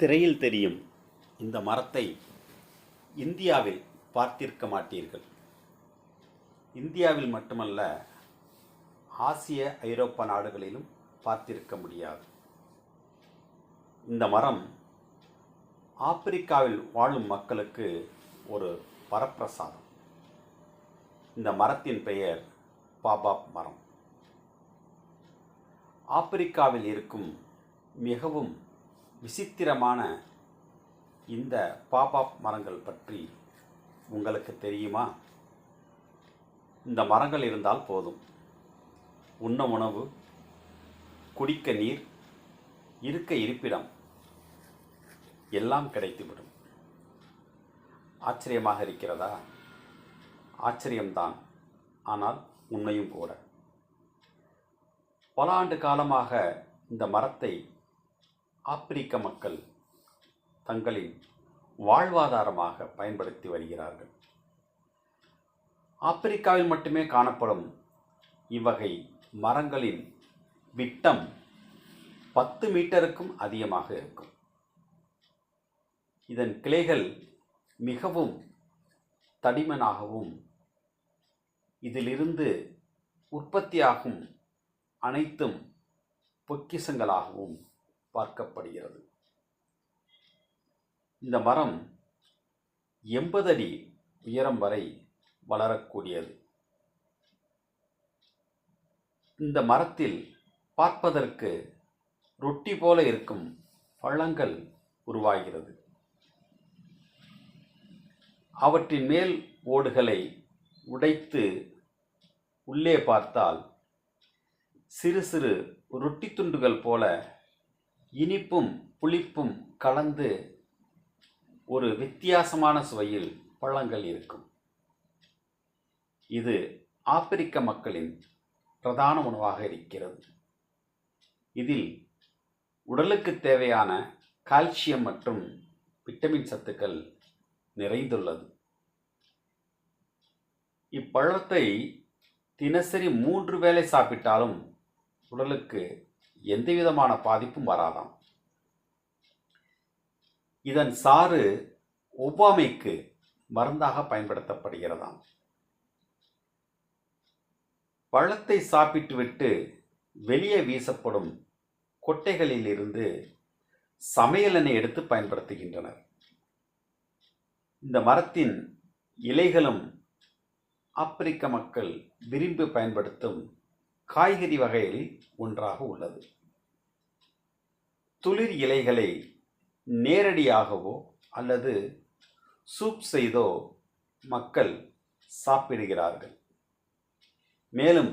திரையில் தெரியும் இந்த மரத்தை இந்தியாவில் பார்த்திருக்க மாட்டீர்கள். இந்தியாவில் மட்டுமல்ல ஆசிய ஐரோப்பா நாடுகளிலும் பார்த்திருக்க முடியாது. இந்த மரம் ஆப்பிரிக்காவில் வாழும் மக்களுக்கு ஒரு வரப்பிரசாதம் இந்த மரத்தின் பெயர் பாபாப் மரம். ஆப்பிரிக்காவில் இருக்கும் மிகவும் விசித்திரமான இந்த பாபாப் மரங்கள் பற்றி உங்களுக்கு தெரியுமா? இந்த மரங்கள் இருந்தால் போதும். உண்ண உணவு குடிக்க நீர் இருக்க இருப்பிடம் எல்லாம் கிடைத்துவிடும். ஆச்சரியமாக இருக்கிறதா? ஆச்சரியம்தான். ஆனால் உண்மையும் கூட. பல ஆண்டு காலமாக இந்த மரத்தை ஆப்பிரிக்க மக்கள் தங்களின் வாழ்வாதாரமாக பயன்படுத்தி வருகிறார்கள். ஆப்பிரிக்காவில் மட்டுமே காணப்படும் இவ்வகை மரங்களின் விட்டம் பத்து மீட்டருக்கும் அதிகமாக இருக்கும். இதன் கிளைகள் மிகவும் தடிமனாகவும் இதிலிருந்து உற்பத்தியாகும் அனைத்தும் பொக்கிசங்களாகவும் பார்க்கப்படுகிறது. இந்த மரம் எண்பது அடி உயரம் வரை வளரக்கூடியது. இந்த மரத்தில் பார்ப்பதற்கு ரொட்டி போல இருக்கும் பழங்கள் உருவாகிறது. அவற்றின் மேல் ஓடுகளை உடைத்து உள்ளே பார்த்தால் சிறு சிறு ரொட்டி துண்டுகள் போல இனிப்பும் புளிப்பும் கலந்து ஒரு வித்தியாசமான சுவையில் பழங்கள் இருக்கும். இது ஆப்பிரிக்க மக்களின் பிரதான உணவாக இருக்கிறது. இதில் உடலுக்கு தேவையான கால்சியம் மற்றும் விட்டமின் சத்துக்கள் நிறைந்துள்ளது. இப்பழத்தை தினசரி மூன்று வேளை சாப்பிட்டாலும் உடலுக்கு எந்த விதமான பாதிப்பும் வராதாம். இதன் சாறு ஒவ்வாமைக்கு மருந்தாக பயன்படுத்தப்படுகிறதாம். பழத்தை சாப்பிட்டுவிட்டு வெளியே வீசப்படும் கொட்டைகளில் இருந்து சமையல் எண்ணெய் எடுத்து பயன்படுத்துகின்றனர். இந்த மரத்தின் இலைகளும் ஆப்பிரிக்க மக்கள் விரும்பி பயன்படுத்தும் காய்கறி வகையில் ஒன்றாக உள்ளது. துளிர் இலைகளை நேரடியாகவோ அல்லது சூப் செய்தோ மக்கள் சாப்பிடுகிறார்கள். மேலும்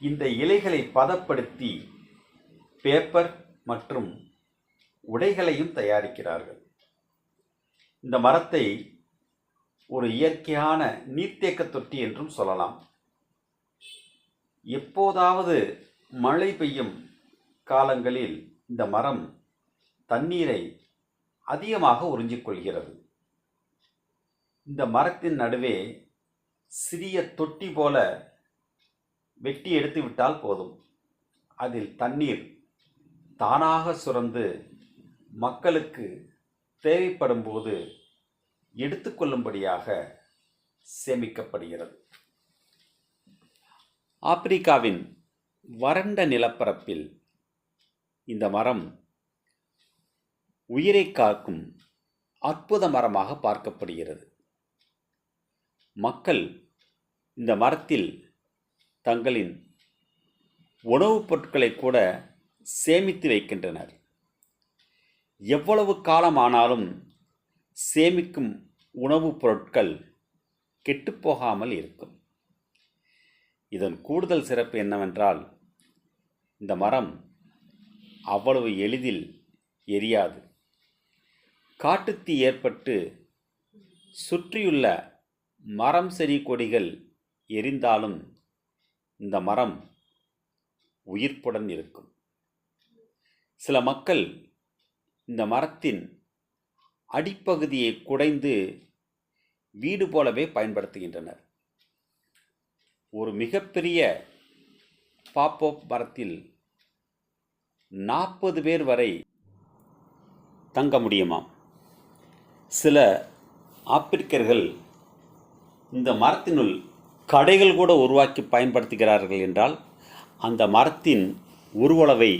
இந்த இலைகளை பதப்படுத்தி பேப்பர் மற்றும் உடைகளையும் தயாரிக்கிறார்கள். இந்த மரத்தை ஒரு இயற்கையான நீர்த்தேக்க தொட்டி என்றும் சொல்லலாம். எப்போதாவது மழை பெய்யும் காலங்களில் இந்த மரம் தண்ணீரை அதிகமாக உறிஞ்சிக்கொள்கிறது. இந்த மரத்தின் நடுவே சிறிய தொட்டி போல வெட்டி எடுத்து விட்டால் போதும். அதில் தண்ணீர் தானாக சுரந்து மக்களுக்கு தேவைப்படும் போது எடுத்துக்கொள்ளும்படியாக சேமிக்கப்படுகிறது. ஆப்பிரிக்காவின் வறண்ட நிலப்பரப்பில் இந்த மரம் உயிரை காக்கும் அற்புத மரமாக பார்க்கப்படுகிறது. மக்கள் இந்த மரத்தில் தங்களின் உணவுப் பொருட்களை கூட சேமித்து வைக்கின்றனர். எவ்வளவு காலம் ஆனாலும் சேமிக்கும் உணவுப் பொருட்கள் கெட்டுப்போகாமல் இருக்கும். இதன் கூடுதல் சிறப்பு என்னவென்றால் இந்த மரம் அவ்வளவு எளிதில் எரியாது. காட்டுத்தீ ஏற்பட்டு சுற்றியுள்ள மரம் செடி கொடிகள் எரிந்தாலும் இந்த மரம் உயிர்ப்புடன் இருக்கும். சில மக்கள் இந்த மரத்தின் அடிப்பகுதியை குடைந்து வீடு போலவே பயன்படுத்துகின்றனர். ஒரு மிகப்பெரிய பாப்போப் மரத்தில் நாற்பது பேர் வரை தங்க முடியுமாம்? சில ஆப்பிரிக்கர்கள் இந்த மரத்தினுள் கடைகள் கூட உருவாக்கி பயன்படுத்துகிறார்கள் என்றால் அந்த மரத்தின் உருவளவை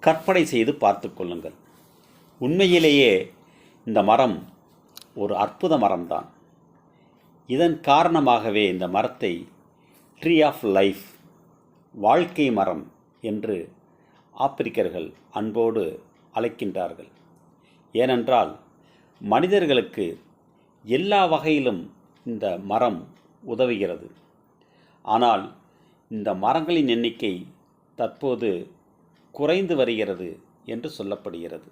கற்பனை செய்து பார்த்து கொள்ளுங்கள். உண்மையிலேயே இந்த மரம் ஒரு அற்புத மரம்தான். இதன் காரணமாகவே இந்த மரத்தை ட்ரீ ஆஃப் லைஃப் வாழ்க்கை மரம் என்று ஆப்பிரிக்கர்கள் அன்போடு அழைக்கின்றார்கள். ஏனென்றால் மனிதர்களுக்கு எல்லா வகையிலும் இந்த மரம் உதவுகிறது. ஆனால் இந்த மரங்களின் எண்ணிக்கை தற்போது குறைந்து வருகிறது என்று சொல்லப்படுகிறது.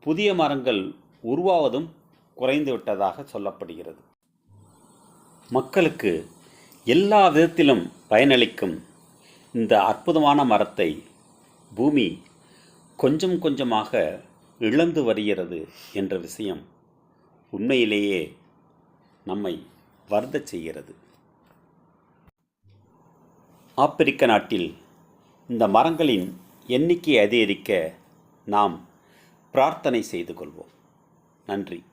புதிய மரங்கள் உருவாவதும் குறைந்துவிட்டதாக சொல்லப்படுகிறது. மக்களுக்கு எல்லா விதத்திலும் பயனளிக்கும் இந்த அற்புதமான மரத்தை பூமி கொஞ்சம் கொஞ்சமாக இழந்து வருகிறது என்ற விஷயம் உண்மையிலேயே நம்மை வருந்தச் செய்கிறது. ஆப்பிரிக்க நாட்டில் இந்த மரங்களின் எண்ணிக்கை அதிகரிக்க நாம் பிரார்த்தனை செய்து கொள்வோம். நன்றி.